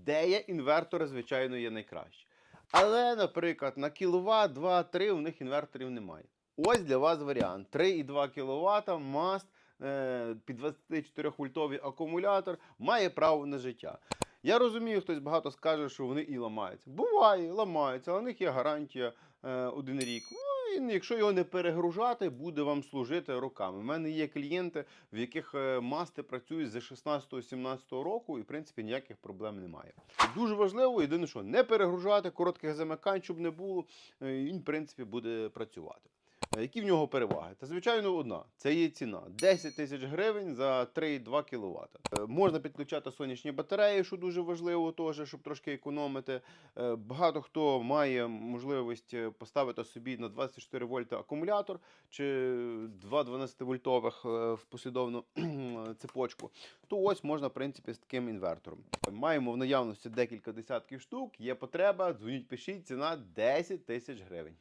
ідея інвертора, звичайно, є найкраща. Але, наприклад, на кіловат, 2-3 у них інверторів немає. Ось для вас варіант: 3,2 кВт, маст е, під 24 вольтовий акумулятор має право на життя. Я розумію, хтось багато скаже, що вони і ламаються. Буває, ламаються, але у них є гарантія е, один рік. І якщо його не перегружати, буде вам служити роками. У мене є клієнти, в яких е, масти працюють з 16-17 року, і в принципі ніяких проблем немає. Дуже важливо, єдине, що не перегружати, коротких замикань, щоб не було, е, він, в принципі, буде працювати. Е, Які в нього переваги? Та звичайно одна. Це є ціна 10 тисяч гривень за 3,2 кВт. Можна підключати сонячні батареї, що дуже важливо, теж, щоб трошки економити. Е, Багато хто має можливість е, поставити собі на 24 вольта акумулятор чи два 12 вольтових е, в послідовну цепочку. То ось можна, в принципі, з таким інвертором. Маємо в наявності декілька десятків штук. Є потреба, дзвоніть, пишіть, ціна 10 тисяч гривень.